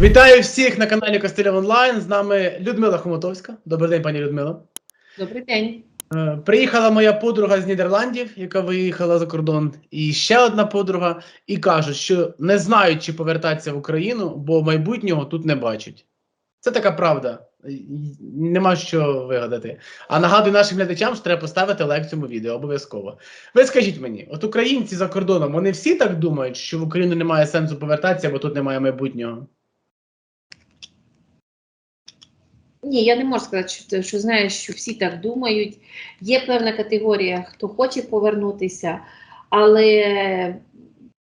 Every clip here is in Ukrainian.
Вітаю всіх на каналі Костиля Онлайн. З нами Людмила Хомутовська. Добрий день, пані Людмила. Добрий день. Е, Приїхала моя подруга з Нідерландів, яка виїхала за кордон, і ще одна подруга, і кажуть, що не знають, чи повертатися в Україну, бо майбутнього тут не бачать. Це така правда. Нема що вигадати. А нагадую нашим глядачам, що треба поставити лайк цьому відео обов'язково. Ви скажіть мені, от українці за кордоном, вони всі так думають, що в Україну немає сенсу повертатися, бо тут немає майбутнього. Ні, я не можу сказати, що, що знаєш, що всі так думають. Є певна категорія, хто хоче повернутися, але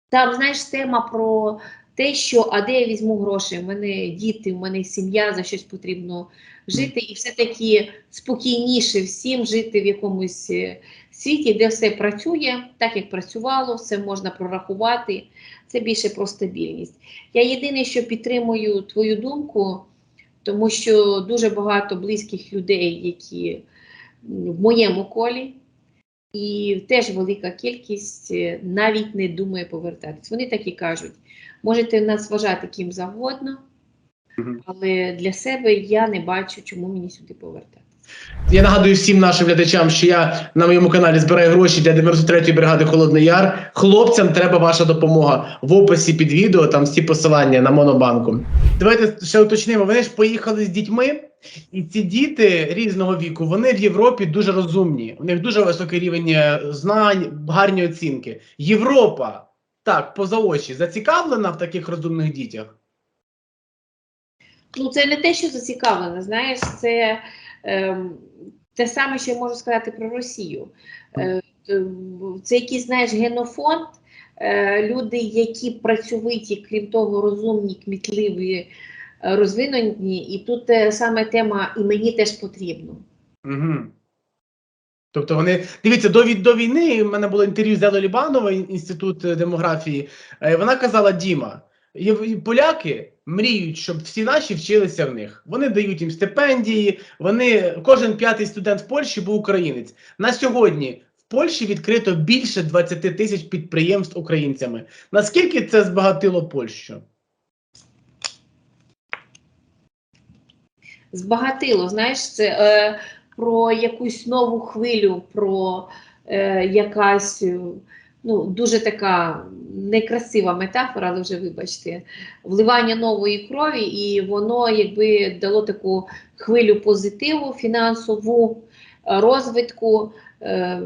там, знаєш, тема про те, що а де я візьму гроші? У мене діти, у мене сім'я, за щось потрібно жити, і все-таки спокійніше всім жити в якомусь е, світі, де все працює, так як працювало, все можна прорахувати. Це більше про стабільність. Я єдине, що підтримую твою думку. Тому що дуже багато близьких людей, які в моєму колі, і теж велика кількість е, навіть не думає повертатись. Вони так і кажуть: можете нас вважати ким завгодно, але для себе я не бачу, чому мені сюди повертатися. Я нагадую всім нашим глядачам, що я на моєму каналі збираю гроші для 93-ї бригади Холодний Яр. Хлопцям треба ваша допомога. В описі під відео там всі посилання на монобанку. Давайте ще уточнимо. Вони ж поїхали з дітьми, і ці діти різного віку вони в Європі дуже розумні. У них дуже високий рівень е, знань, гарні оцінки. Європа так поза очі зацікавлена в таких розумних дітях. Ну, це не те, що зацікавлено, знаєш, це те саме, що я можу сказати про Росію. Е, це якийсь, знаєш, генофонд. Е, люди, які працьовиті, крім того, розумні, кмітливі, е, розвинені, і тут саме тема і мені теж потрібно. Угу. Тобто вони дивіться до, від- до війни. в мене було інтерв'ю з Елою Лібановою, інститут демографії. Вона казала: Діма, поляки мріють, щоб всі наші вчилися в них. Вони дають їм стипендії. Вони кожен п'ятий студент в Польщі був українець. На сьогодні в Польщі відкрито більше 20 тисяч підприємств українцями. Наскільки це збагатило Польщу? Збагатило, знаєш, це е, про якусь нову хвилю, про е, якась е, ну, дуже така некрасива метафора, але вже вибачте, вливання нової крові, і воно якби дало таку хвилю позитиву, фінансову е, розвитку. Е,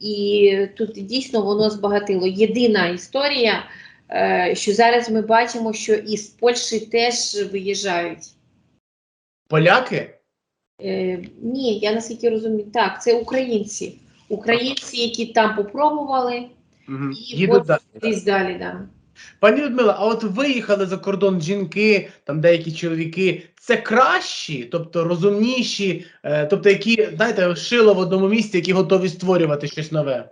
і тут дійсно воно збагатило. Єдина історія, е, що зараз ми бачимо, що із Польщі теж виїжджають. Поляки? Е, ні, я наскільки розумію, так, це українці. Українці, які там попробували, Угу. і Їдуть от далі. десь далі. Да. Пані Людмила, а от виїхали за кордон жінки, там деякі чоловіки, це кращі, тобто розумніші, е, тобто які, знаєте, шило в одному місці, які готові створювати щось нове.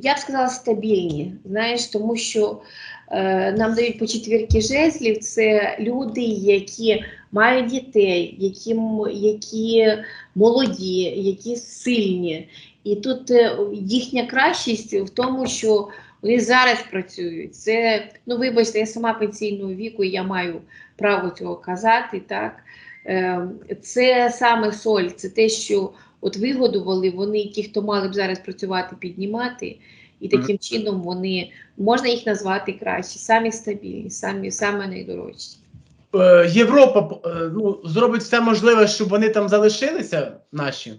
Я б сказала стабільні, знаєш, тому що е, нам дають по четвірки жезлів. Це люди, які мають дітей, які, які молоді, які сильні. І тут е, їхня кращість в тому, що вони зараз працюють. Це, ну вибачте, я сама пенсійного віку, я маю право цього казати. Так? Е, це саме соль, це те, що от вигодували вони, ті, хто мали б зараз працювати, піднімати, і таким чином вони можна їх назвати краще, самі стабільні, самі саме найдорожчі. Е, Європа е, ну, зробить все можливе, щоб вони там залишилися, наші.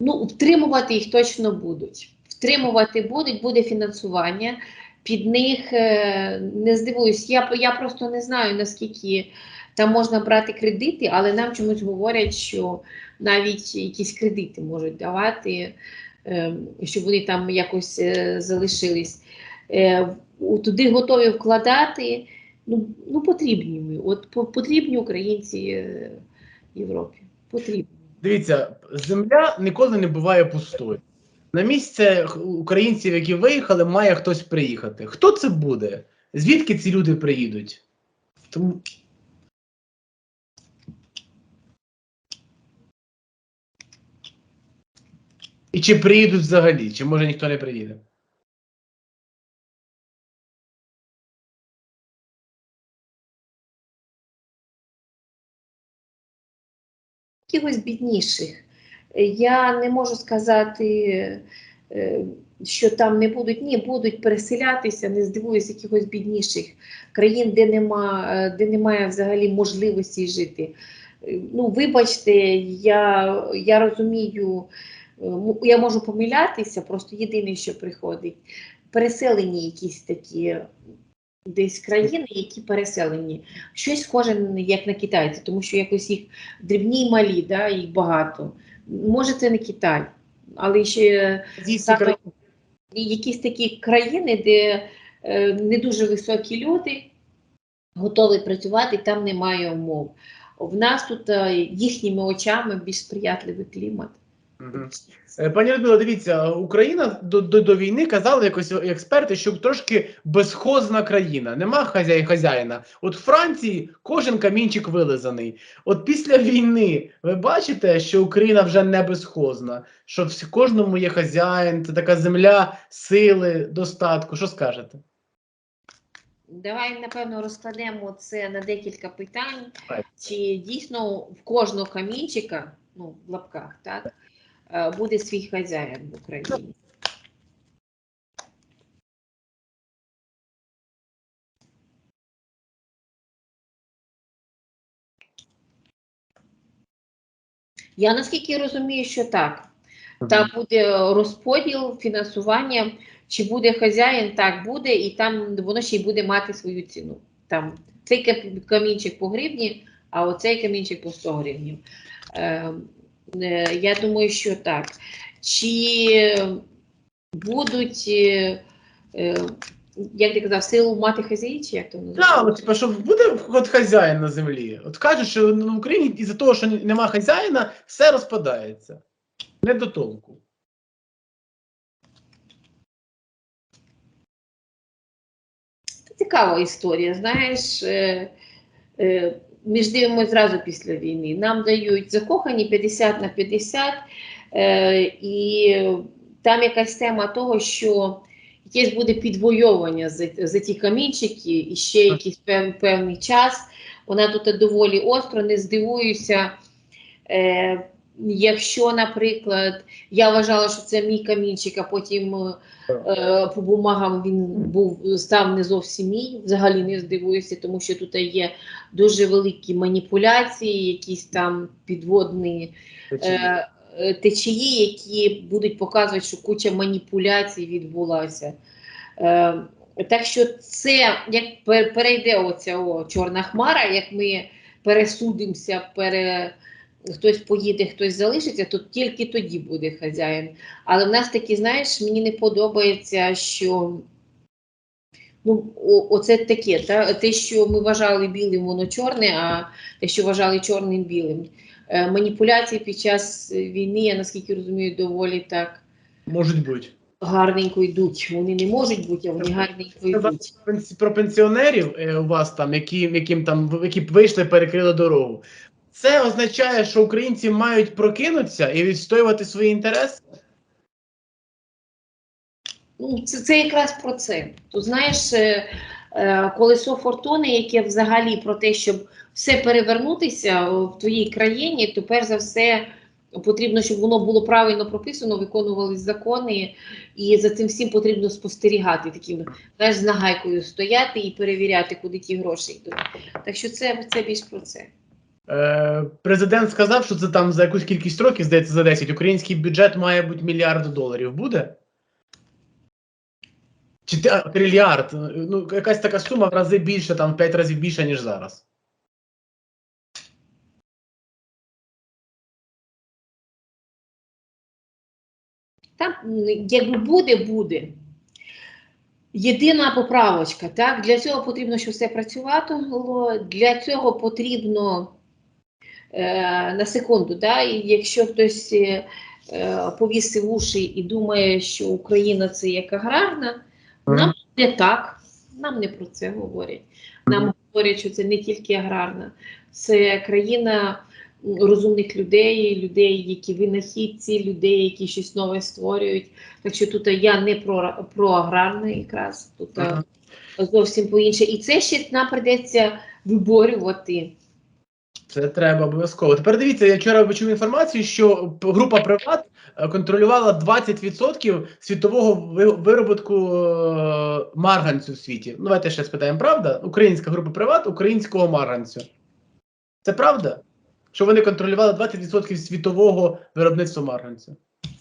Ну, втримувати їх точно будуть. Втримувати будуть, буде фінансування. Під них е, не здивуюсь. Я, я просто не знаю, наскільки там можна брати кредити, але нам чомусь говорять, що навіть якісь кредити можуть давати, щоб вони там якось е, залишились. Е, туди готові вкладати. Ну, ну потрібні ми. От потрібні українці е, Європі. Потрібні. Дивіться, земля ніколи не буває пустою. На місце українців, які виїхали, має хтось приїхати. Хто це буде? Звідки ці люди приїдуть? Тому І чи приїдуть взагалі, чи може ніхто не приїде? якихось бідніших. Я не можу сказати, е, що там не будуть. Ні, будуть переселятися, не здивуюсь, якихось бідніших країн, де нема, е, де немає взагалі можливості жити. Е, Ну, вибачте, я, я розумію, я можу помилятися, просто єдине, що приходить, переселені якісь такі десь країни, які переселені. Щось схоже як на китайці, тому що якось їх дрібні і малі, да, їх багато. Може, це не Китай, але ще Саме- якісь такі країни, де е, не дуже високі люди готові працювати, там немає умов. В нас тут е, їхніми очами більш сприятливий клімат. Е, Пані Людмила, дивіться, Україна до, до, до війни казали якось експерти, що трошки безхозна країна, нема хазяй, хазяїна. От в Франції кожен камінчик вилизаний. От після війни ви бачите, що Україна вже не безхозна, що в кожному є хазяїн, це така земля сили, достатку. Що скажете? Давай, напевно, розкладемо це на декілька питань. Чи дійсно в кожного камінчика, ну, в лапках, так, буде свій хазяїн в Україні? Я наскільки розумію, що так. Там буде розподіл фінансування, чи буде хазяїн, так буде, і там воно ще й буде мати свою ціну. Там цей камінчик по гривні, а оцей камінчик по 100 гривнів. Е, я думаю, що так. Чи будуть, е, е, як ти казав, силу мати хазяї, чи як то Так, називається? от, типу, що буде от хазяїн на землі. От кажуть, що в Україні із-за того, що нема хазяїна, все розпадається. Не до толку. Цікава історія. Знаєш, е, е, ми ж дивимося зразу після війни. Нам дають закохані 50 на 50, е, і там якась тема того, що якесь буде підвойовування за, за ті камінчики і ще якийсь пев, певний час. Вона тут доволі остро, не здивуюся. Е, Якщо, наприклад, я вважала, що це мій камінчик, а потім е, Е, по бумагам він був став не зовсім мій. Взагалі не здивуюся, тому що тут є дуже великі маніпуляції, якісь там підводні е, е, течії, які будуть показувати, що куча маніпуляцій відбулася. Е, так що це як перейде оця о, чорна хмара, як ми пересудимося, пере, хтось поїде, хтось залишиться, то тільки тоді буде хазяїн. Але в нас такі, знаєш, мені не подобається, що ну, о, оце таке, та, те, що ми вважали білим, воно чорне, а те, що вважали чорним білим. Е, маніпуляції під час війни, я наскільки розумію, доволі так Можуть бути. гарненько йдуть. Вони не можуть бути, а вони гарненько йдуть. Про пенсіонерів е, у вас там, які, яким там які вийшли, перекрили дорогу. Це означає, що українці мають прокинутися і відстоювати свої інтереси. Ну, це, це якраз про це. Тут знаєш, е, е, колесо фортуни, яке взагалі про те, щоб все перевернутися в твоїй країні, то перш за все потрібно, щоб воно було правильно прописано, виконувались закони, і за цим всім потрібно спостерігати, таким знаєш, з нагайкою стояти і перевіряти, куди ті гроші йдуть. Так що це, це більш про це. Е, президент сказав, що це там за якусь кількість років, здається, за 10, український бюджет має бути мільярд доларів. Буде? Чи трильярд? Ну, якась така сума в рази більше, там в 5 разів більше, ніж зараз. Там м, якби буде, буде. Єдина поправочка, так? Для цього потрібно, щоб все працювало. Для цього потрібно на секунду, да? і якщо хтось е, е, повісив уші і думає, що Україна це як аграрна, нам не так. Нам не про це говорять. Нам говорять, що це не тільки аграрна, це країна розумних людей, людей, які винахідці, людей, які щось нове створюють. Так що тут я не про, про аграрне якраз, тут е, Ага. зовсім по інше. І це ще нам придеться виборювати. Це треба обов'язково. Тепер дивіться, я вчора почув інформацію, що група Приват контролювала 20% світового ви- виробітку е, марганцю в світі. Ну, давайте ще спитаємо, правда? Українська група Приват українського марганцю. Це правда? Що вони контролювали 20% світового виробництва марганцю?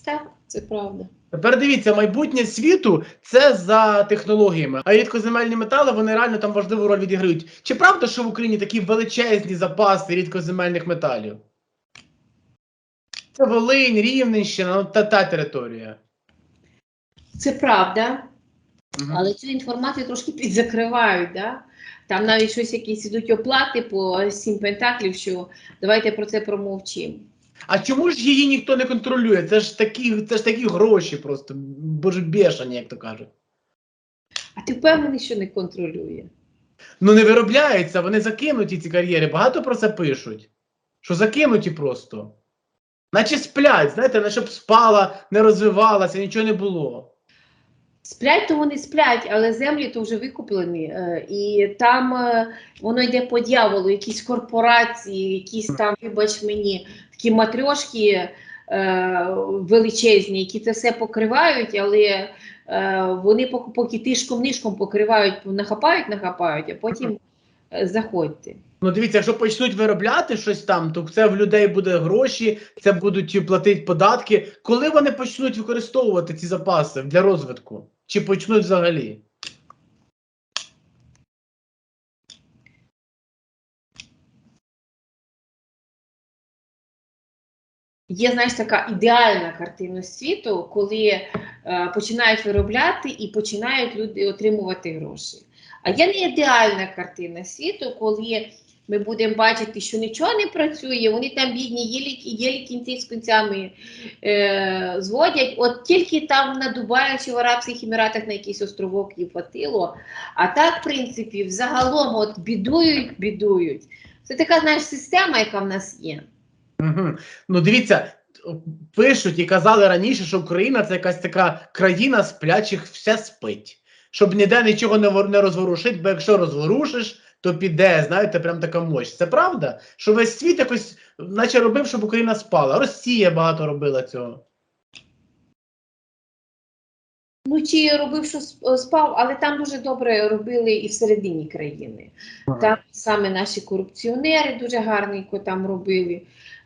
Так, це правда. Тепер дивіться, майбутнє світу це за технологіями, а рідкоземельні метали вони реально там важливу роль відіграють. Чи правда, що в Україні такі величезні запаси рідкоземельних металів? Це Волинь, Рівненщина, ну та та територія. Це правда. Мгм. Але цю інформацію трошки підзакривають. Да? Там навіть щось якісь ідуть оплати по сім пентаклів, що давайте про це промовчимо. А чому ж її ніхто не контролює? Це ж такі, це ж такі гроші просто, боже бешені, як то кажуть. А ти впевнений, що не контролює? Ну не виробляються, вони закинуті ці кар'єри. Багато про це пишуть. Що закинуті просто. Наче сплять, знаєте, наче б спала, не розвивалася, нічого не було. Сплять, то вони сплять, але землі то вже викуплені. е, І там е, воно йде по дьяволу, якісь корпорації, якісь там, вибач мені, такі матрьошки е, величезні, які це все покривають, але е, вони поки, поки тишком-нишком покривають, нахапають, нахапають, а потім е, заходьте. Ну, дивіться, якщо почнуть виробляти щось там, то це в людей буде гроші, це будуть платити податки. Коли вони почнуть використовувати ці запаси для розвитку? Чи почнуть взагалі? Є, знаєш, така ідеальна картина світу, коли е, починають виробляти і починають люди отримувати гроші. А є не ідеальна картина світу, коли ми будемо бачити, що нічого не працює, вони там бідні, єлі, кінці з кінцями е, зводять. От тільки там на Дубаї чи в Арабських Еміратах на якийсь островок їм хватило. А так, в принципі, взагалом от бідують, бідують. Це така, знаєш, система, яка в нас є. Угу. Ну, дивіться, пишуть і казали раніше, що Україна це якась така країна сплячих, все спить. Щоб ніде нічого не, не розворушить, бо якщо розворушиш, то піде, знаєте, прям така мощь. Це правда? Що весь світ якось, наче робив, щоб Україна спала. Росія багато робила цього. Ну, чи робив, що сп- спав, але там дуже добре робили і всередині країни. Там саме наші корупціонери дуже гарненько там робили.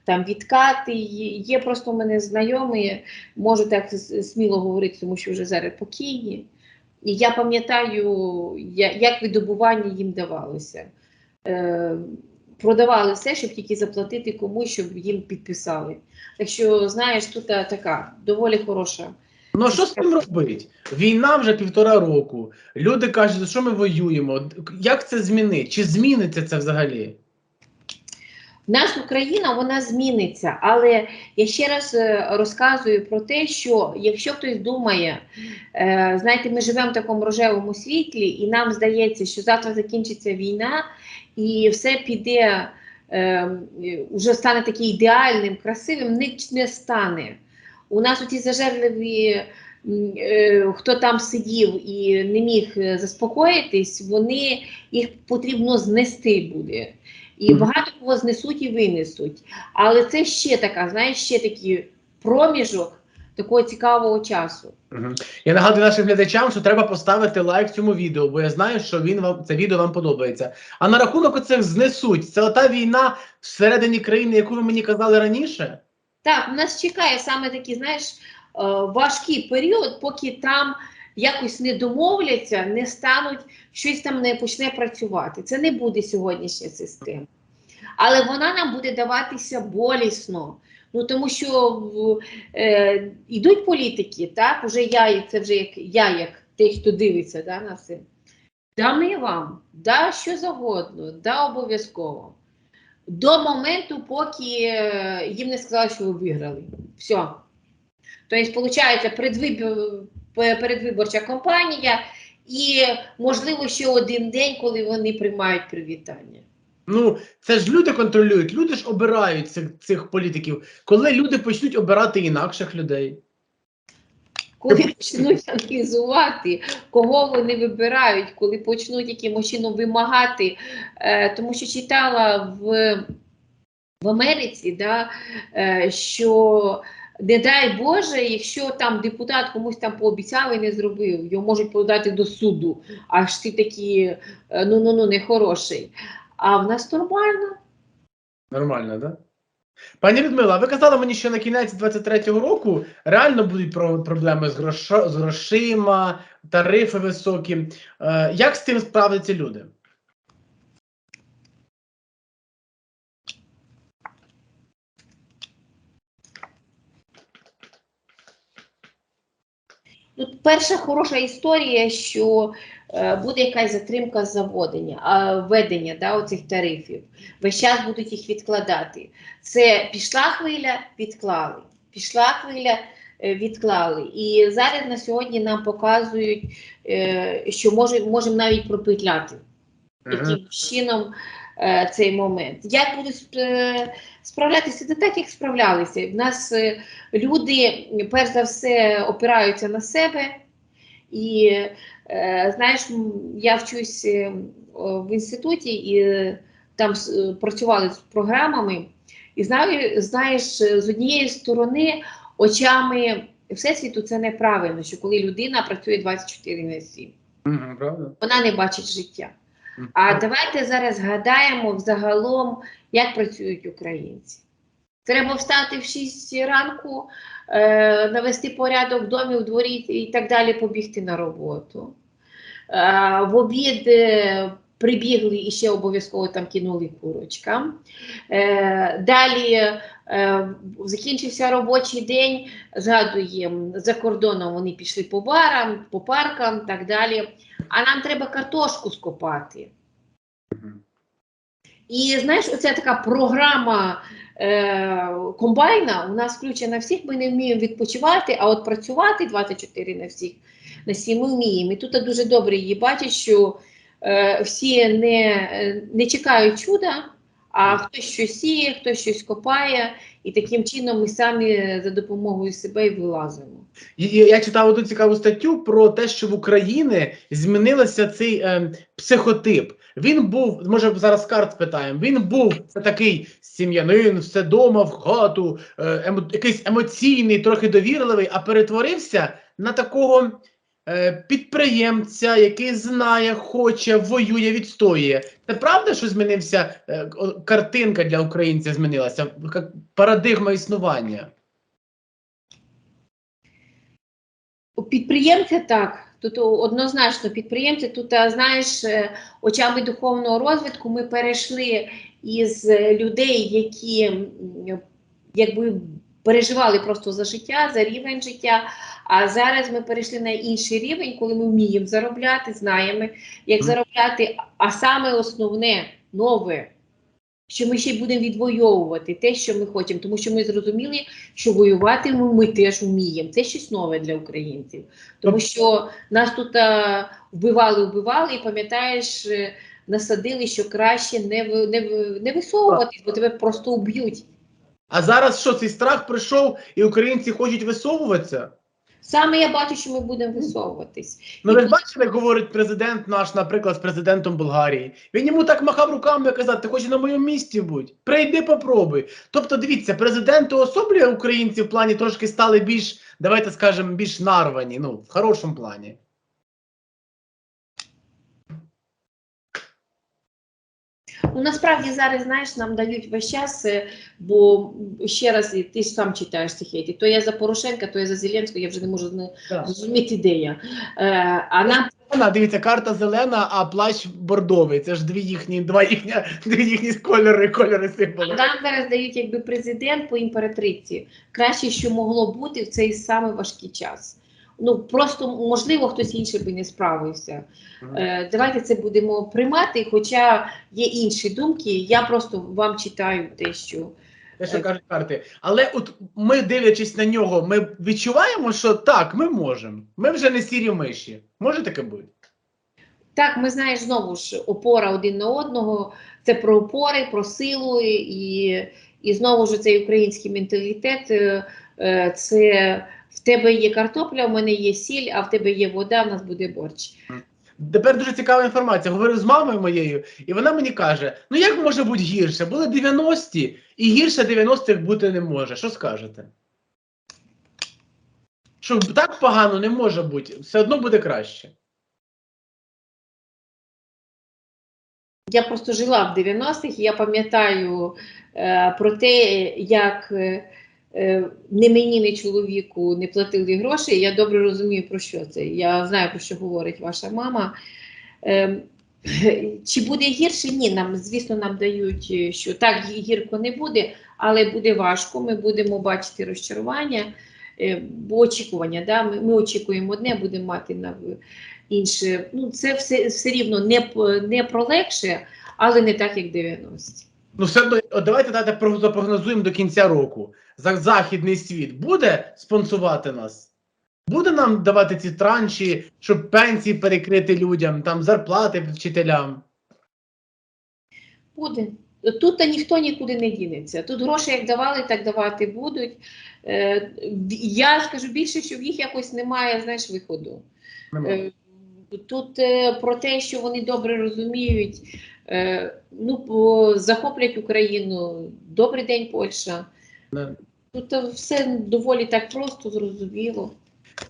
Там відкати, є, просто в мене знайомі, можу так сміло говорити, тому що вже зараз покійні. І я пам'ятаю, як видобування їм давалося. Е, продавали все, щоб тільки заплатити комусь, щоб їм підписали. Так що, знаєш, тут така доволі хороша. Ну а що з цим робить? Війна вже півтора року. Люди кажуть, за що ми воюємо? Як це змінить? Чи зміниться це взагалі? Наша Україна вона зміниться, але я ще раз е, розказую про те, що якщо хтось думає, е, знаєте, ми живемо в такому рожевому світлі, і нам здається, що завтра закінчиться війна, і все піде, е, вже стане таким ідеальним, красивим, не, не стане. У нас оті зажерливі, хто там сидів і не міг заспокоїтись, вони їх потрібно знести буде. І багато кого знесуть і винесуть. Але це ще така, знаєш, ще такий проміжок такого цікавого часу. Я нагадую нашим глядачам, що треба поставити лайк цьому відео, бо я знаю, що він вам це відео вам подобається. А на рахунок оцих знесуть, це ота війна всередині країни, яку ви мені казали раніше. Так, нас чекає саме такий, знаєш, е, важкий період, поки там якось не домовляться, не стануть, щось там не почне працювати. Це не буде сьогоднішня система. Але вона нам буде даватися болісно. Ну тому що е, йдуть політики, так, уже я, це вже як я, як той, хто дивиться да, на це. Да ми вам, да що завгодно, да обов'язково. До моменту, поки е, їм не сказали, що ви виграли. Все. Тобто, виходить, предвибор, передвиборча кампанія і, можливо, ще один день, коли вони приймають привітання. Ну, це ж люди контролюють, люди ж обирають цих, цих політиків. Коли люди почнуть обирати інакших людей. Коли почнуть аналізувати, кого вони вибирають, коли почнуть якимось чином вимагати, е, тому що читала в, в Америці, да, е, що не дай Боже, якщо там депутат комусь там пообіцяв і не зробив, його можуть подати до суду, аж ти такий, ну ну ну нехороший. А в нас нормально. Нормально, так? Да? Пані Людмила, ви казали мені, що на кінець 23-го року реально будуть про- проблеми з грошима, тарифи високі. Е, як з тим справляться люди? Ну, перша хороша історія, що е, буде якась затримка заводення, а, введення да, оцих тарифів. Весь час будуть їх відкладати. Це пішла хвиля, відклали. Пішла хвиля, е, відклали. І зараз на сьогодні нам показують, е, що може, можемо навіть пропетляти яким чином е, цей момент. Як будуть сп- справлятися? Це так, як справлялися. В нас е, люди, перш за все, опираються на себе. І е, знаєш, я вчусь е, в інституті і е, там е, працювали з програмами, і знаю, знаєш, е, з однієї сторони, очами Всесвіту це неправильно, що коли людина працює 24 на 7 Мгм, правда? вона не бачить життя. А давайте зараз згадаємо взагалом, як працюють українці. Треба встати в 6 ранку, е, навести порядок в домі, в дворі і так далі, побігти на роботу. Е, в обід е, прибігли і ще обов'язково там кинули курочкам. Е, далі е, закінчився робочий день, згадуємо, за кордоном вони пішли по барам, по паркам так далі. А нам треба картошку скопати. І знаєш, оця така програма е, комбайна у нас включена всіх. Ми не вміємо відпочивати, а от працювати 24 на всіх на 7 ми вміємо. І тут дуже добре її бачать, що е, всі не, е, не чекають чуда, а хтось щось сіє, хтось щось копає, і таким чином ми самі за допомогою себе і вилазимо. Я читав одну цікаву статтю про те, що в Україні змінився цей е, психотип. Він був, може зараз карт спитаємо. Він був це такий сім'янин, все дома в хату, е, емо, якийсь емоційний, трохи довірливий, а перетворився на такого підприємця, який знає, хоче, воює, відстоює. Це правда, що змінився е, картинка для українця змінилася, парадигма існування. Підприємця так. Тут однозначно підприємці, тут, знаєш, е, очами духовного розвитку ми перейшли із е, людей, які якби переживали просто за життя, за рівень життя. А зараз ми перейшли на інший рівень, коли ми вміємо заробляти, знаємо, як заробляти. А саме основне нове, що ми ще й будемо відвоювати те, що ми хочемо, тому що ми зрозуміли, що воювати ми, ми теж вміємо. Це щось нове для українців. Тому що нас тут а, вбивали, вбивали, і пам'ятаєш, е, насадили, що краще не, не, не висовуватись, бо тебе просто уб'ють. А зараз що цей страх прийшов, і українці хочуть висовуватися? Саме я бачу, що ми будемо висовуватись. Ну ви ж бачили, як говорить президент наш, наприклад, з президентом Болгарії. Він йому так махав руками казав, ти хочеш на моєму місці будь. Прийди, попробуй. Тобто, дивіться, президент уособлює українців в плані трошки стали більш, давайте скажемо, більш нарвані. Ну, в хорошому плані. Насправді зараз, знаєш, нам дають весь час, е, бо ще раз, і ти ж сам читаєш ці хейти, то я за Порошенка, то я за Зеленського, я вже не можу зна- зрозуміти, де я. Е, а нам Вона, дивіться, карта зелена, а плащ бордовий. Це ж дві їхні, два їхні, дві їхні кольори, кольори символи. Нам зараз дають якби президент по імператриці. Краще, що могло бути в цей самий важкий час. Ну просто можливо хтось інший би не справився. Е, давайте це будемо приймати. Хоча є інші думки. Я просто вам читаю те, що Те, що кажуть карти. Але от ми, дивлячись на нього, ми відчуваємо, що так, ми можемо. Ми вже не сірі миші. Може таке бути? Так, ми знаєш, знову ж опора один на одного. Це про опори, про силу і, і знову ж цей український менталітет. е, е, Це тебе є картопля, в мене є сіль, а в тебе є вода, в нас буде борщ. Тепер дуже цікава інформація. Говорив з мамою моєю, і вона мені каже: ну як може бути гірше? Були 90-ті, і гірше 90-х бути не може. Що скажете? Що так погано не може бути, все одно буде краще. Я просто жила в 90-х, і я пам'ятаю е, про те, як е, не мені, не чоловіку не платили гроші. Я добре розумію, про що це. Я знаю, про що говорить ваша мама. Е, чи буде гірше? Ні, нам, звісно, нам дають, е, що так гірко не буде, але буде важко. Ми будемо бачити розчарування, е, бо очікування. Да? Ми, ми очікуємо одне, будемо мати на інше. Ну, це все, все рівно не, не про легше, але не так, як 90-ті. Ну, все одно, от давайте дати запрогнозуємо до кінця року. Західний світ буде спонсувати нас? Буде нам давати ці транші, щоб пенсії перекрити людям, там зарплати вчителям. Буде. Тут ніхто нікуди не дінеться. Тут гроші як давали, так давати будуть. Е, я скажу більше, що в їх якось немає знаєш, виходу. Немає. Е, Тут е, про те, що вони добре розуміють, ну, захоплять Україну. Добрий день, Польща. Тут е, все доволі так просто, зрозуміло.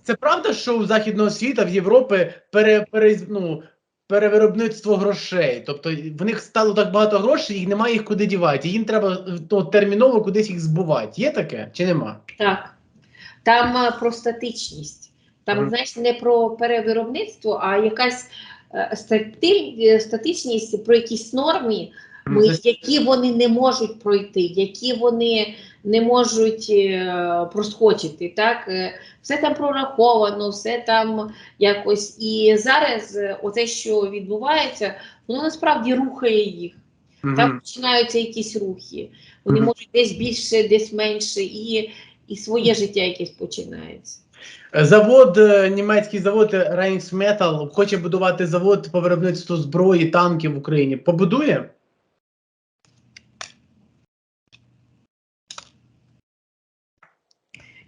Це правда, що у західного світу, в Європі пере, пере, ну, перевиробництво грошей. Тобто в них стало так багато грошей, їх немає їх куди дівати. Їм треба ну, терміново кудись їх збувати. Є таке чи нема? Так. Там е, про статичність. Там, Мгм. знаєш, не про перевиробництво, а якась е, е, статичність про якісь норми, які вони не можуть пройти, які вони не можуть е, проскочити. Так? Е, Все там прораховано, все там якось. І зараз е, оце, що відбувається, воно насправді рухає їх. Там починаються якісь рухи. Вони можуть десь більше, десь менше, і, і своє життя якесь починається. Завод, е, німецький завод Rheinmetall хоче будувати завод по виробництву зброї, танків в Україні. Побудує?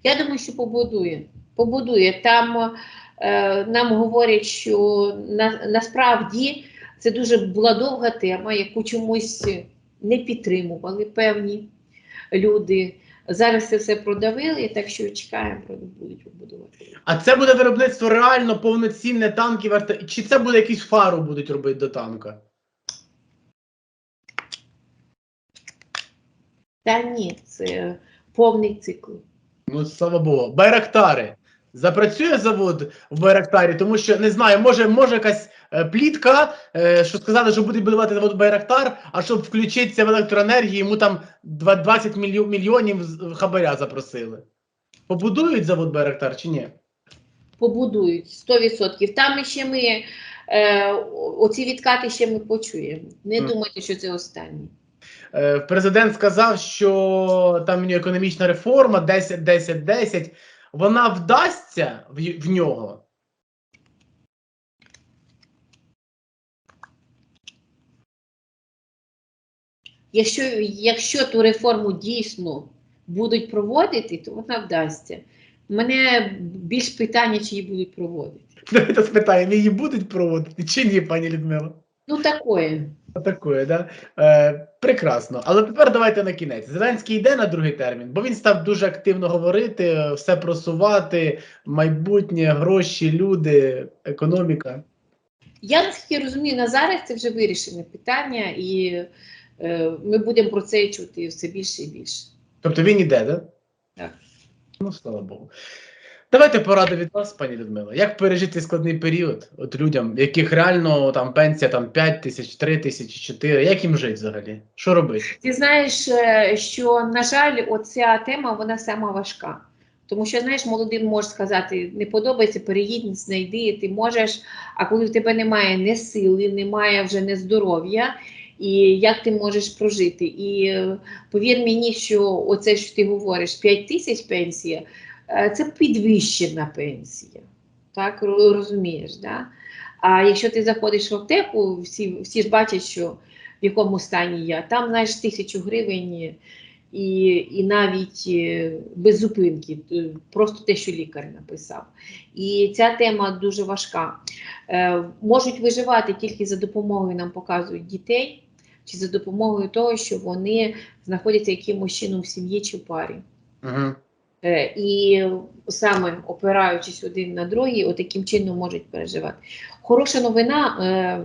Я думаю, що побудує. Побудує. Там е, нам говорять, що на, насправді це дуже була довга тема, яку чомусь не підтримували певні люди. Зараз це все продавили, так що чекаємо, будуть побудувати. А це буде виробництво реально повноцінне танків, чи це буде якісь фару будуть робити до танка? Та ні, це повний цикл. Ну, слава Богу. Байрактари. Запрацює завод в Байрактарі, тому що не знаю, може, може якась е, плітка, е, що сказали, що будуть будувати завод Байрактар, а щоб включитися в електроенергію, йому там 20 мільйо- мільйонів хабаря запросили. Побудують завод Байрактар чи ні? побудують 100%. Там ще ми е, оці відкати ще ми почуємо. Не Мгм. думайте, що це останнє. Е, Президент сказав, що там економічна реформа 10-10-10. Вона вдасться в, в нього. Якщо, якщо ту реформу дійсно будуть проводити, то вона вдасться. Мене більш питання, чи її будуть проводити. Давайте спитаємо, її будуть проводити чи ні, пані Людмила? Ну, такое. Такое, да? Е, прекрасно. Але тепер давайте на кінець. Зеленський йде на другий термін, бо він став дуже активно говорити, все просувати, майбутнє, гроші, люди, економіка. Я наскільки розумію, на зараз це вже вирішене питання, і е, ми будемо про це чути все більше і більше. Тобто він іде, да? Так. Ну, слава Богу. Давайте пораду від вас, пані Людмила. Як пережити складний період от людям, яких реально там пенсія там 5 тисяч, 3 тисячі, 4, як їм жити взагалі? Що робити? Ти знаєш, е, що на жаль, оця тема вона сама важка. Тому що знаєш, молодим можеш сказати, не подобається, переїдь, знайди, ти можеш. А коли в тебе немає ні сили, немає вже не здоров'я, і як ти можеш прожити? І е, повір мені, що оце, що ти говориш, 5 тисяч пенсія, це підвищена пенсія. Так, розумієш, да? А якщо ти заходиш в аптеку, всі, всі ж бачать, що в якому стані я. Там, знаєш, тисячу гривень і, і навіть е, без зупинки, е, просто те, що лікар написав. І ця тема дуже важка. Е, можуть виживати тільки за допомогою, нам показують дітей, чи за допомогою того, що вони знаходяться якимось чином в сім'ї чи в парі. Угу. Е, І саме опираючись один на другий, отаким чином можуть переживати. Хороша новина, е,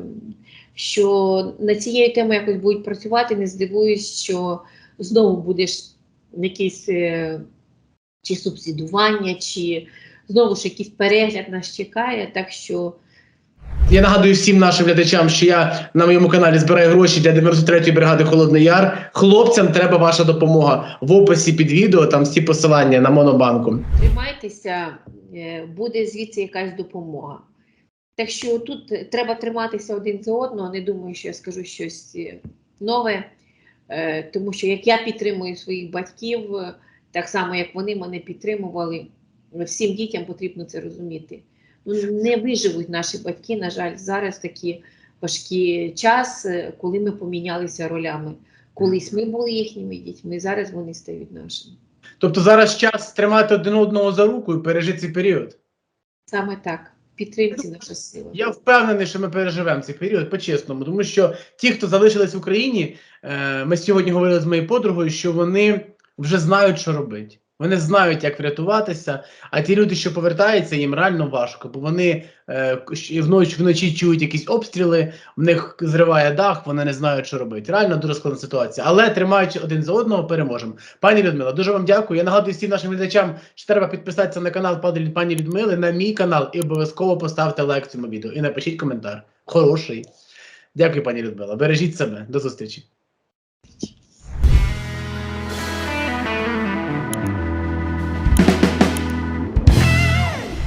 що над цією темою якось будуть працювати, не здивуюсь, що знову будеш якесь е, чи субсидування, чи знову ж якийсь перегляд нас чекає. Так що Я нагадую всім нашим глядачам, що я на моєму каналі збираю гроші для 93-ї бригади Холодний Яр. Хлопцям треба ваша допомога. В описі під відео там всі посилання на монобанку. тримайтеся, е, буде звідси якась допомога. Так що тут треба триматися один за одного. Не думаю, що я скажу щось е, нове, е, тому що як я підтримую своїх батьків, так само як вони мене підтримували, всім дітям потрібно це розуміти. Не виживуть наші батьки, на жаль, зараз такий важкий час, коли ми помінялися ролями. Колись ми були їхніми дітьми, зараз вони стають нашими. Тобто зараз час тримати один одного за руку і пережити цей період. Саме так. Підтримці наша сила. Я впевнений, що ми переживемо цей період по-чесному, тому що ті, хто залишились в Україні, е, ми сьогодні говорили з моєю подругою, що вони вже знають, що робити. Вони знають, як врятуватися. А ті люди, що повертаються, їм реально важко, бо вони е, вночі вночі чують якісь обстріли, в них зриває дах, вони не знають, що робити. Реально дуже складна ситуація. Але тримаючи один за одного, переможемо. Пані Людмила, дуже вам дякую. Я нагадую всім нашим глядачам, що треба підписатися на канал пані Людмили, на мій канал і обов'язково поставте лайк цьому відео і напишіть коментар. Хороший. Дякую, пані Людмила. Бережіть себе. До зустрічі.